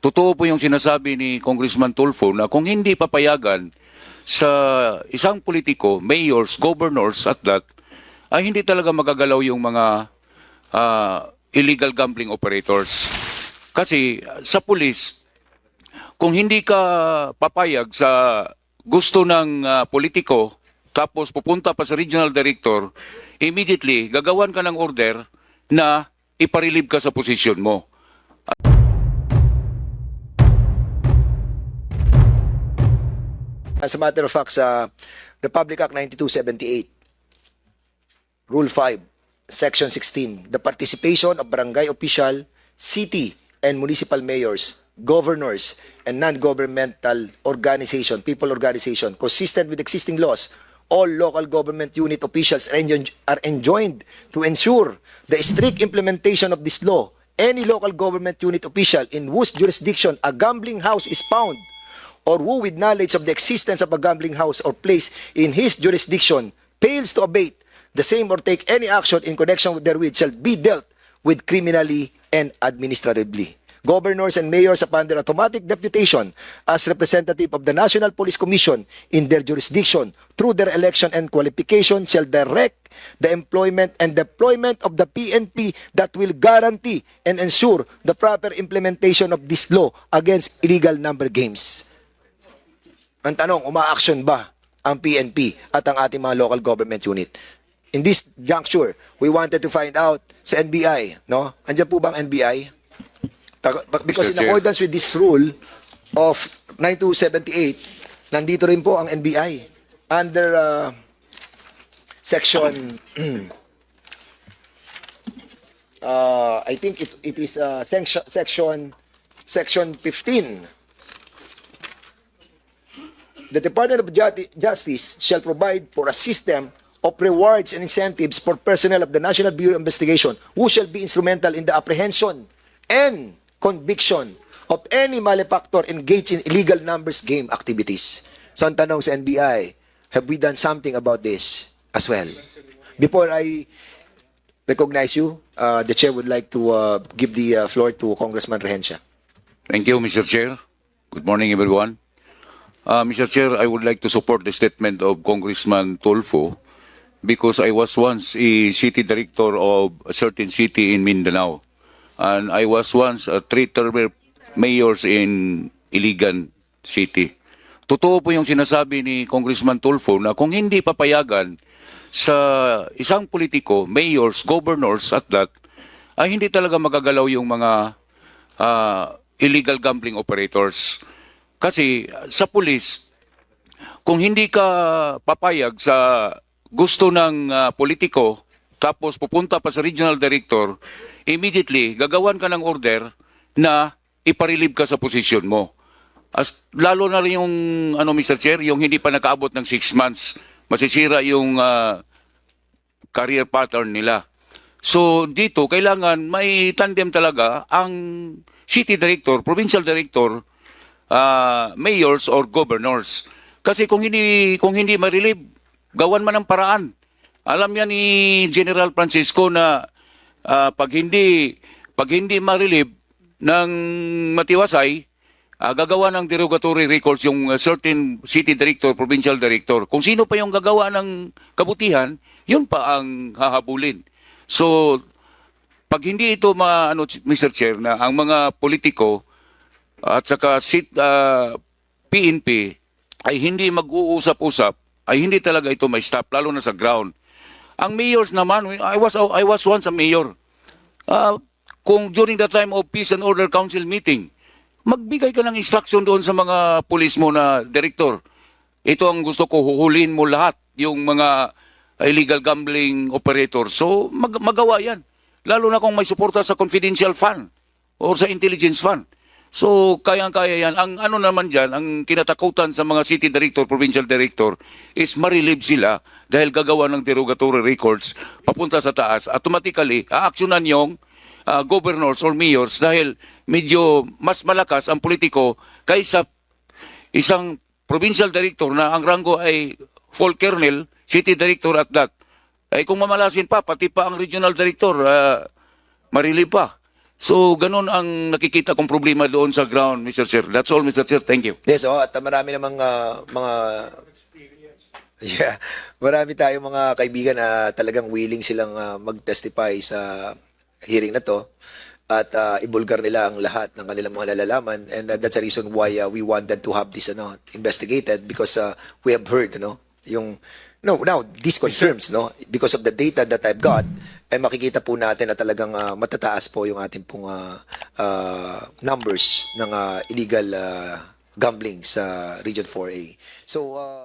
Totoo po yung sinasabi ni Congressman Tulfo na kung hindi papayagan sa isang politiko, mayors, governors at that, ay hindi talaga magagalaw yung mga ah, illegal gambling operators. Kasi sa pulis, kung hindi ka papayag sa gusto ng ah, politiko, tapos pupunta pa sa regional director, immediately gagawan ka ng order na iparilib ka sa posisyon mo. As a matter of fact, sa Republic Act 9278, Rule 5, Section 16, the participation of barangay official, city and municipal mayors, governors, and non-governmental organization, people organization, consistent with existing laws, all local government unit officials are are enjoined to ensure the strict implementation of this law. Any local government unit official in whose jurisdiction a gambling house is found or who with knowledge of the existence of a gambling house or place in his jurisdiction fails to abate the same or take any action in connection with therewith shall be dealt with criminally and administratively. Governors and mayors upon their automatic deputation as representative of the National Police Commission in their jurisdiction through their election and qualification shall direct the employment and deployment of the PNP that will guarantee and ensure the proper implementation of this law against illegal number games. Ang tanong, uma-action ba ang PNP at ang ating mga local government unit? In this juncture, we wanted to find out sa NBI, no? Andiyan po bang NBI? Because in accordance with this rule of 9278, nandito rin po ang NBI under uh, section uh, I think it, it is uh, section section section 15 the Department of Ju- Justice shall provide for a system of rewards and incentives for personnel of the National Bureau of Investigation who shall be instrumental in the apprehension and conviction of any malefactor engaged in illegal numbers game activities. So ang tanong sa NBI, have we done something about this as well? Before I recognize you, uh, the chair would like to uh, give the uh, floor to Congressman Rehencia. Thank you, Mr. Chair. Good morning, everyone. Uh, Mr. Chair, I would like to support the statement of Congressman Tulfo because I was once a city director of a certain city in Mindanao. And I was once a three-term mayors in Iligan City. Totoo po yung sinasabi ni Congressman Tulfo na kung hindi papayagan sa isang politiko, mayors, governors at that, ay hindi talaga magagalaw yung mga ah, illegal gambling operators. Kasi sa pulis, kung hindi ka papayag sa gusto ng ah, politiko, tapos pupunta pa sa regional director, immediately gagawan ka ng order na iparilib ka sa posisyon mo. As, lalo na rin yung, ano, Mr. Chair, yung hindi pa nakaabot ng six months, masisira yung ah, career pattern nila. So dito, kailangan may tandem talaga ang city director, provincial director, ah, mayors or governors. Kasi kung hindi kung hindi ma-relieve, gawan man ng paraan. Alam yan ni General Francisco na ah, pag hindi pag hindi ma-relieve ng matiwasay, ah, gagawa ng derogatory records yung certain city director, provincial director. Kung sino pa yung gagawa ng kabutihan, yun pa ang hahabulin. So, pag hindi ito ma ano Mr. Chair na ang mga politiko at saka sit ah, PNP ay hindi mag-uusap-usap ay hindi talaga ito may stop lalo na sa ground. Ang mayors naman I was I was once a mayor. Ah, kung during the time of peace and order council meeting magbigay ka ng instruction doon sa mga pulis mo na director. Ito ang gusto ko, huhulin mo lahat yung mga illegal gambling operator. So, mag- magawa yan. Lalo na kung may suporta sa confidential fund or sa intelligence fund. So, kayang-kaya yan. Ang ano naman dyan, ang kinatakutan sa mga city director, provincial director, is marilib sila dahil gagawa ng derogatory records papunta sa taas. Automatically, aaksyonan yung uh, governors or mayors dahil medyo mas malakas ang politiko kaysa isang provincial director na ang rango ay full colonel, city director at that. Ay kung mamalasin pa, pati pa ang regional director, uh, marilib pa. So, ganun ang nakikita kong problema doon sa ground, Mr. Chair. That's all, Mr. Chair. Thank you. Yes, oh, at marami namang ah, mga Yeah, marami tayong mga kaibigan na talagang willing silang ah, mag-testify sa hearing na to at ah, ibulgar nila ang lahat ng kanilang mga nalalaman and ah, that's the reason why ah, we wanted to have this ano investigated because ah, we have heard no yung no now this confirms no because of the data that I've got ay makikita po natin na talagang ah, matataas po yung ating pong ah, ah, numbers ng ah, illegal ah, gambling sa Region 4A. So uh,